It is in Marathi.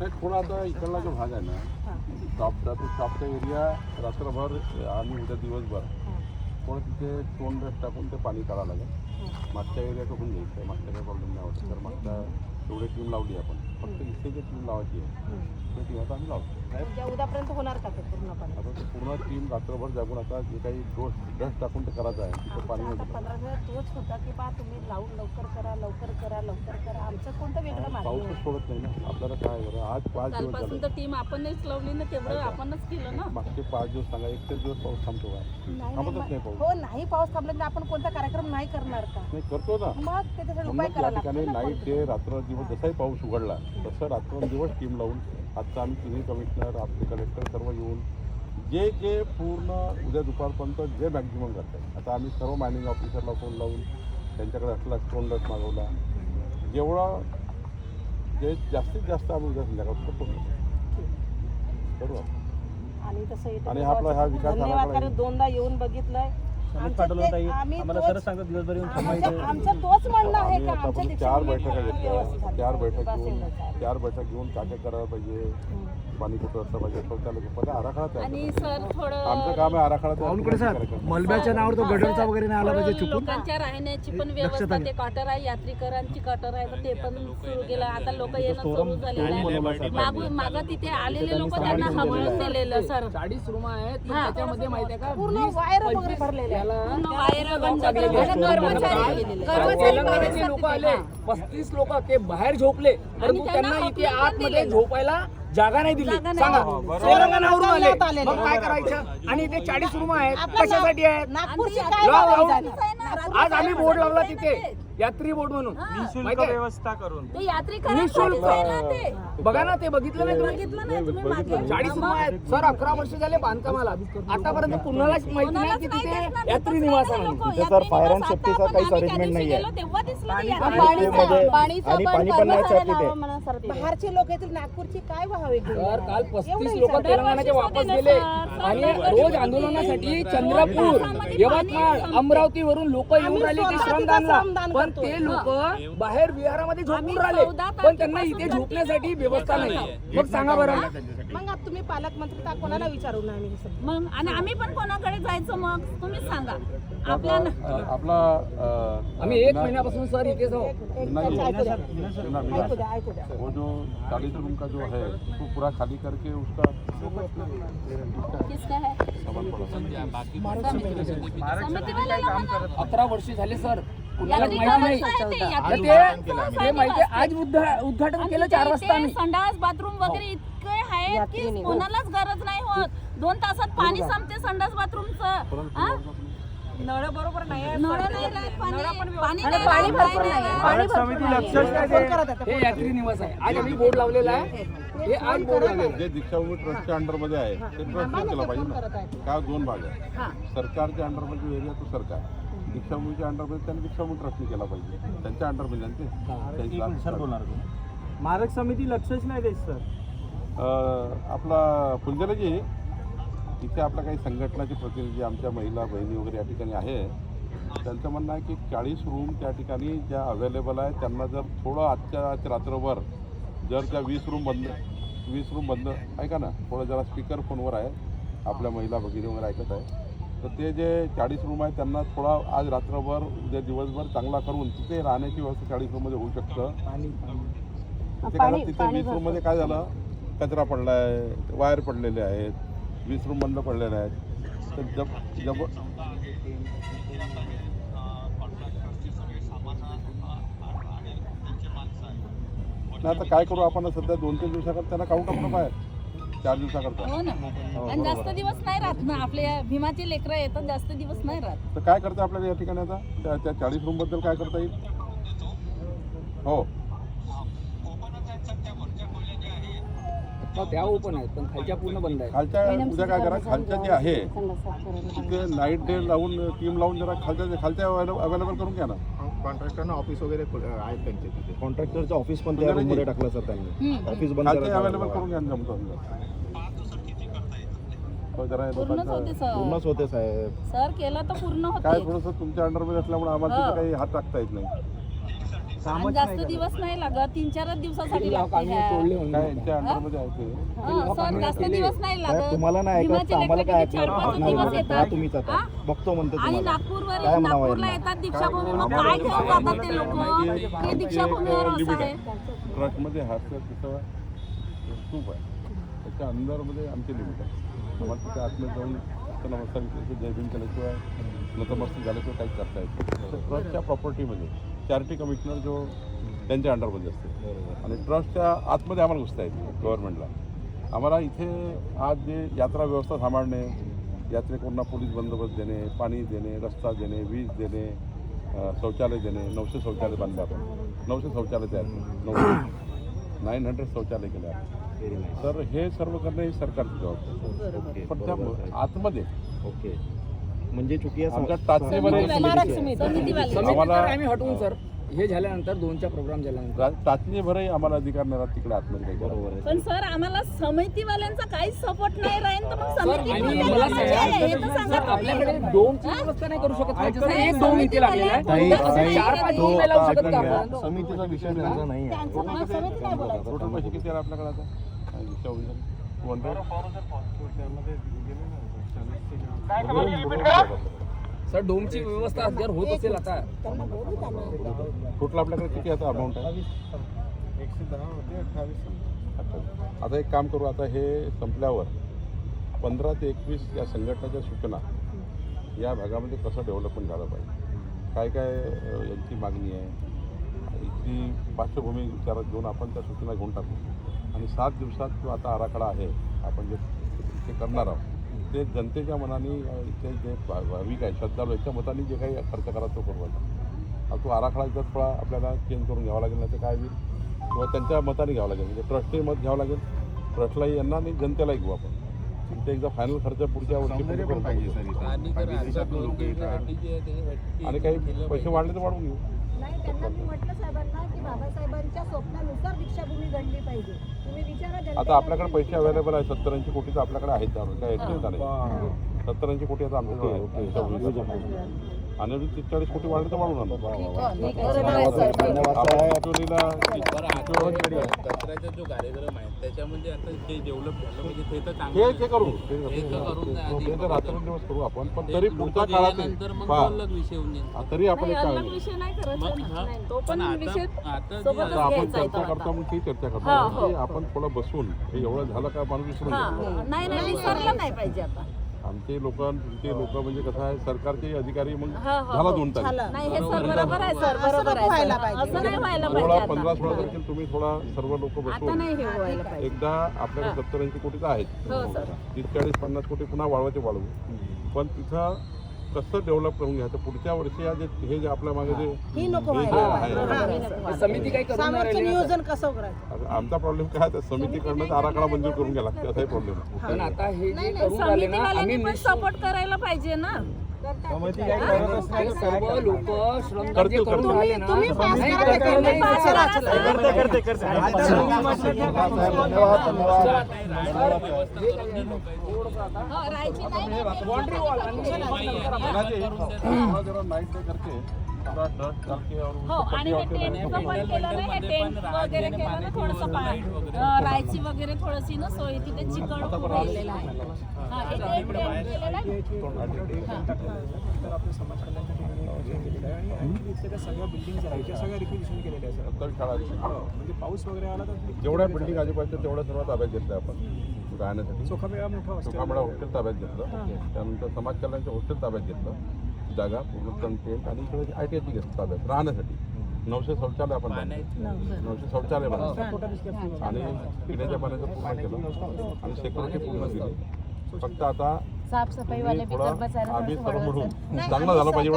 नाही थोडा आता इकडला जो भाग आहे ना शॉपचा तो शॉपचा एरिया रात्रभर आणि उद्या दिवसभर. हां. थोडं तिथे तोंड रस टाकून ते पाणी काढावं लागेल. मागच्या एरियात होऊन घ्यायचं आहे मागच्या काही प्रॉब्लेम नाही होत. तर मागच्या एवढे टीम लावली आपण. फक्त इथे जे टीम लावायची आहे. ते टीम आता आम्ही लावतो. उद्या उद्यापर्यंत होणार का ते पूर्णपणे? आता ते पूर्ण टीम रात्रभर जागून आता जे काही डोस डस्ट टाकून ते करायचं आहे तिथे पाणी पंधरा दिवस तोच होता की बा तुम्ही लावून लवकर करा लवकर करा लवकर करा. आमचं कोणतं वेगळं मार्ग पाऊसच सोडत नाही ना. आपल्याला काय बरं, आज पाच दिवस कालपासून झाले तर टीम आपणच लावली ना तेवढं आपणच केलं ना. मागचे पाच दिवस सांगा एक तर दिवस पाऊस थांबतो का? नाही, थांबतच नाही. पाऊस. हो नाही पाऊस थांबला तर आपण कोणता कार्यक्रम नाही करणार का? नाही करतो ना. मग त्याच्यासाठी उपाय करायला ठिकाणी नाईट. डे रात्र दिवस जसाही पाऊस उघडला तसं रात्रंदिवस टीम लावून आजचा आम्ही तिन्ही कमिशनर आपले कलेक्टर सर्व येऊन जे जे पूर्ण उद्या दुपारपर्यंत जे मॅक्झिमम करतात आता आम्ही सर्व मायनिंग ऑफिसरला फोन लावून त्यांच्याकडे असला स्टोन डस्ट मागवला. जेवढा जे जास्तीत जास्त आम्ही उद्या संध्याकाळ करू आपण. आणि तसं इथं आणि आपला हा विकास दोनदा येऊन आम्हीच आमचं पाठवलं ते- ताई आम्ही आम्हाला तोच- खरं सांगतो दिवसभर येऊन आमचं थांबायचं आमचं तोच म्हणणं आहे आम्ही का आतापर्यंत आमच्या चार दीक्षाभूमी बैठका व्यवस्थित घेतल्या झाली चार. बैठक बस घेऊन एवढंच आहे. चार बैठक घेऊन काय काय करायला पाहिजे. पाणी कुठं असलं पाहिजे शौचालय आराखडा तयार आणि. सर आमचं थोडं काम आहे आराखडा तयार करून सर. मलब्याच्या नावावर तो गडरचा वगैरे नाही आला पाहिजे थोडं चुकून लोकांच्या राहण्याची पण व्यवस्था. ते क्वार्टर आहे यात्रीकरांची क्वार्टर आहे ते पण सुरू केलं आता लोक येणं सुरू झालेलं आहे मागून मागं तिथे आलेले लोक त्यांना हवळून दिलेलं सर चाळीस रूम आहेत पण. त्याच्यामध्ये माहिती आहे का पूर्ण वायर वगैरे भरलेले पूर्ण वायर बंद. कर्मचारी तेलंगणाचे लोक. आले पस्तीस लोक ते बाहेर झोपले परंतु त्यांना इथे पण आतमध्ये दिलेलं. झोपायला जागा नाही दिली. जागा नाही. सांगा. हो, तेलंगणावरून आले. मग काय करायचं? आणि इथे चाळीस रूम आहेत. कशासाठी आहेत? नागपूरची आणि काय लाव, भाव लाव. झाली? आज आम्ही बोर्ड लावला तिथे. यात्री बोर्ड म्हणून माहिती आहे? व्यवस्था करून ते निःशुल्क. बघा ना ते बघितलं नाही तुम्ही बघितलं नाही तुम्ही मागे चाळीस रूम आहेत सर अकरा वर्ष झाले बांधकामाला आतापर्यंत कुणालाच माहिती नाही की कोणालाच नाही दिसणार. तिथे यात्री निवास आहे म्हणून. लोकं तिथे सर फायर अँड सेफ्टीचा काहीच अरेंजमेंट दिवशी नाहीये. गेलो तेव्हा दिसलं पाणी- ते यात्री. पाणी- मध्ये- पाणीचं आणि पण पाणी पण नाही सर तिथे. तिथे. बाहेरचे लोक येतील नागपूरची काय जाणार? काल पस्तीस लोक. तेलंगणाचे वापस गेले आणि रोज आंदोलनासाठी चंद्रपूर यवतमाळ अमरावतीवरून लोक येऊन राहिले ते श्रमदानला पण. ते लोक बाहेर विहारामध्ये झोपून राहिले. पण त्यांना इथे झोपण्यासाठी व्यवस्था नाही. मग सांगा बरं. मग आता तुम्ही पालकमंत्री का कोणाला विचारू ना आम्ही हे सगळं? मग आणि आम्ही पण कोणाकडे जायचं मग? तुम्हीच सांगा. आपल्या आपला अ, आम्ही एक ना- महिन्यापासून सर इथेच आहोत. एक- एक- नहीं, ऐकू द्या. ना, ऐकू विनाश, द्या ऐकू द्या. वो जो चालीस रूम का जो है उसको पूरा खाली करके उसका किसका है? सामान पड़ा। अकरा वर्ष झाले सर. कुणाला यात्री माहिती नाही. करायचं आहे ते, आहे माहिती आज उद्धा- उद्घाटन आणि केलं तिथे चार वाजता इथे आम्ही. संडास बाथरूम वगैरे इतके आहेत की कोणालाच गरज नाही होत. दोन तासात पाणी संपते संडास बाथरूमचं. हा? नळ बरोबर नाही नळ नाही राहत पाणी भरपूर नाही समिती लक्षच नाही. हे यात्री निवास आहे. आज आम्ही बोर्ड लावलेला आहे. हे आज बोर्ड लावलेलं. जे दीक्षाभूमी ट्रस्टच्या अंडरमध्ये आहे ते ट्रस्ट केला पाहिजे ना. काय दोन भाग आहे. हा. सरकारच्या अंडरमध्ये एरिया तो सरकार दीक्षाभूमीच्या अंडरमध्ये त्यांनी दीक्षाभूमी ट्रस्टने केला पाहिजे. त्यांच्या अंडरमध्ये त्यांची एक मिनिट सर बोलणार तुम्ही. मारक समिती लक्षच नाही देत सर. आपला फुलझेलाजी इथे आपल्या काही संघटनाचे प्रतिनिधी आमच्या महिला बहिणी वगैरे या ठिकाणी आहे. त्यांचं म्हणणं आहे की चाळीस रूम त्या ठिकाणी ज्या अवेलेबल आहे त्यांना जर थोडं आजच्या आज रात्रभर जर त्या वीस रूम बंद वीस रूम बंद ऐका ना थोडं जरा स्पीकर फोनवर आहे. आपल्या महिला भगिनी वगैरे ऐकत आहे. तर ते जे चाळीस रूम आहे त्यांना थोडा आज रात्रभर उद्या दिवसभर चांगला करून तिथे राहण्याची व्यवस्था चाळीस रूममध्ये होऊ शकतं. तिथे वीस रूममध्ये काय झालं? कचरा पडलाय वायर पडलेले आहेत वीस रूम बंद पडलेले आहेत. तर जब जब नाही आता काय करू आपण सध्या दोन तीन दिवसाकरता त्यांना काढून टाकू नका चार दिवसाकरता. हो ना. हो, आणि जास्त. दिवस नाही राहत ना. आपल्या भीमाचे लेकरं येतात जास्त दिवस नाही राहत. तर काय करता आपल्याला या ठिकाणी आता? त्या त्या चाळीस रूमबद्दल काय करता येईल? हो. त्या ओपन आहेत पण खालच्या पूर्ण बंद आहेत. खालच्या उद्या काय करा खालच्या जे आहे तिथे नाईट डे लावून टीम लावून जरा खालच्या खालच्या अवेलेबल करून घ्या ना. कॉन्ट्रॅक्टरना ऑफिस वगैरे आहेत त्यांचे तिथे. कॉन्ट्रॅक्टरचं ऑफिस पण त्या म्हणजे रूममध्ये टाकलं सर त्यांनी. ऑफिस बंद अवेलेबल. करून घ्या ना जमतं हो, जरा पूर्णच होते साहेब. सर केलं तर पूर्ण काय थोडंसं तुमच्या अंडरमध्ये असल्यामुळे आम्हाला हो. काही हात टाकता येत नाही. आणि जास्त दिवस नाही लागत तीन चारच दिवसासाठी लागते ह्या. हं, सर जास्त दिवस नाही लागत. तुम्हाला नाही ऐकत. विमाचे तर आम्हाला काय लेकरं किती चार पाच ऐकणार दिवस नाही येतात. तुम्हीच आता हा? बघतो म्हणतो आणि तुम्हाला. नागपूरवर काय म्हणावं नागपूरला यांना? येतात दीक्षाभूमी मग काय घेऊन जातात ते लोक? ते दीक्षाभूमीवर ट्रकमध्ये हास्य तिथं स्तूप आहे. त्याच्या अंदरमध्ये आमची लिमिट आहे. आम्हाला तिथे आतमध्ये जाऊन तिथं नमस्कार केल्याशिवाय जय भीम केल्याशिवाय नतमस्तक झाल्याशिवाय काहीच करता येत नाही. तर ट्रस्टच्या प्रॉपर्टीमध्ये चॅरिटी कमिशनर जो त्यांच्या अंडरमध्ये असते. आणि ट्रस्टच्या आतमध्ये आम्हाला घुसता येते गव्हर्नमेंटला आम्हाला इथे आज जे यात्रा व्यवस्था सांभाळणे यात्रेकरूंना पोलीस बंदोबस्त देणे पाणी देणे रस्ता देणे वीज देणे शौचालय देणे नऊशे शौचालय बांधले आपण. नऊशे शौचालय तयार नऊशे. नाईन हंड्रेड शौचालय केले आपण. तर हे सर्व करणं ही सरकारची जबाबदारी. पण त्या. आतमध्ये ओके. म्हणजे चुकी आहे आमच्या समिती आम्ही हटवून सर. हे झाल्यानंतर दोनच्या प्रोग्राम झाल्यानंतर. रा- टाचणीभरही आम्हाला अधिकार नाही राहत तिकडे आतमध्ये काही. बरोबर आहे. पण सर आम्हाला समितीवाल्यांचा काहीच सपोर्ट नाही राहील तर मग समिती? हे आपल्याकडे. दोनची व्यवस्था नाही करू शकत का? जसं एक दोन इथे लागलेला आहे. चार पाच लावू शकत का. आपण? समितीचा विषय त्यांचा नाही आहे. त्यांचं मग समिती नाही बोलायचं टोटल पैसे किती आहे आपल्याकडे आता? टू हंड्रेड सर डोमची व्यवस्था जर होत असेल आता. टोटल आपल्याकडे किती आता अमाऊंट आहे? अच्छा. आता एक काम करू आता हे संपल्यावर पंधरा ते एकवीस या संघटनाच्या सूचना या भागामध्ये कसं डेव्हलपमेंट झालं पाहिजे? काय काय यांची मागणी आहे? इथली पार्श्वभूमी विचारात घेऊन आपण त्या सूचना घेऊन टाकू. आणि सात दिवसात जो आता आराखडा आहे आपण जे ते करणार आहोत ते जनतेच्या मनाने इथे जे भाविक आहे श्रद्धाळू याच्या मताने जे काही खर्च करा तो करू तो आराखडा एकदा थोडा आपल्याला चेंज करून घ्यावा लागेल नाही तर काय होईल? किंवा त्यांच्या मताने घ्यावं लागेल म्हणजे ट्रस्टही मत घ्यावं लागेल. ट्रस्टलाही यांना आणि जनतेलाही घेऊ आपण. ते एकदा फायनल खर्च पुढच्या वर्षी इथं. आणि काही पैसे वाढले तर वाढवून घेऊ. नाही त्यांना मी म्हटलं साहेबांना की बाबासाहेबांच्या स्वप्नानुसार दीक्षाभूमी घडली पाहिजे. तुम्ही विचारा आता आपल्याकडे पैसे अवेलेबल आहे सत्तर ऐंशी कोटी तर आपल्याकडे आहेत त्यावर काय सत्तर ऐंशी कोटी आता आमच्याकडे आणि तीस चाळीस कोटी वाढले तर वाढून आणू. धन्यवाद. आपण साहेब. चिचोलीला कचऱ्याचा जो कार्यक्रम आहे त्याच्यामध्ये आता जे डेव्हलप झालं म्हणजे ते तर हे चांगलं ते करू. ते तर आपण. पण ते तरी पुढच्या काळात विषय होऊन हा, तरी आपण एक हा, चर्चा. करतो मग ती चर्चा हो, करतो हो. की आपण थोडं बसून हे एवढं झालं का माणूस विसरून हा. नाही नाही विसरलं नाही पाहिजे आता. आमचे लोक तुमचे लोक म्हणजे कसं आहे सरकारचे अधिकारी मग हा, हा, झाला हो. दोन तारीख. नाही हे सर बरोबर आहे सर. बरोबर आहे सर. असं नाही व्हायला सोळा पाहिजे पंधरा आता सोळा तारखेला तुम्ही थोडा सर्व लोक आता बसून नाही हे व्हायला पाहिजे. एकदा आपल्याकडे सत्तर ऐंशी कोटीचं आहेत. हो सर. तीस चाळीस पन्नास कोटी पुन्हा वाढवायचे वाढवू पण तिथं कसं डेव्हलप करून घ्यायचं? पुढच्या वर्षी या जे हे जे आपल्या मागे जे ही नको हे जे आहे. हे. समिती करून राहिली. नियोजन कसं करायचं? आता आमचा प्रॉब्लेम काय आहे समितीकडनं आराखडा मंजूर करून घ्या लागते. असाही प्रॉब्लेम आहे. पण आता हे जे करून राहिले ना आम्ही समितीवाल्यांनी पण निश्चित- सपोर्ट करायला पाहिजे ना. समिती काही करतच नाही. हे तर सर्व काय लोक श्रमदान जे करतील, करून करतील. राहिले ना तुम्ही पास नाही करा, करणार. नाही. पास करा. करते करते करते. धन्यवाद. धन्यवाद. बाउंड्री वॉल नाइट डे करके और हो उसको आणि पट्टी हे वट्टी टेंटचं बनाने पण केलं ना हे टेंट वगैरे केलं ना थोडंसं पा- राहायची वगैरे थोडीशी ना सोय तिथे खूप राहिलेलं आहे. हा इथे एक टेंट केलेला आहे. तर आपलं समाज कल्याणच्या ठिकाणी नियोजन केलेलं आहे. आणि actually इथल्या त्या सगळ्या बिल्डिंग आहेत सगळ्या रिक्विजिशन केलेल्या आहे आता शाळा सर म्हणजे पाऊस वगैरे आला तर जेवढ्या बिल्डिंग आजूबाजूच्या तेवढ्या सर्व ताब्यात घेतल्या आपण. राहण्यासाठी. चोखा वेळा मोठा हॉस्टेल चोखामळा हॉस्टेल ताब्यात घेतलं. त्यानंतर समाज कल्याणचं हॉस्टेल ताब्यात घेतलं. जागा पूर्ण टेंट आणि इकडे आय टी आयची घेतलं ताब्यात राहण्यासाठी. नऊशे शौचालय आपण नऊशे. शौचालय बांधले. आणि पिण्याच्या पाण्याचं पूर्ण केलं. आणि सेक्युरिटी पूर्ण केली. फक्त आता साफसफाई आम्ही सर्व मिळून. चांगलं झालं पाहिजे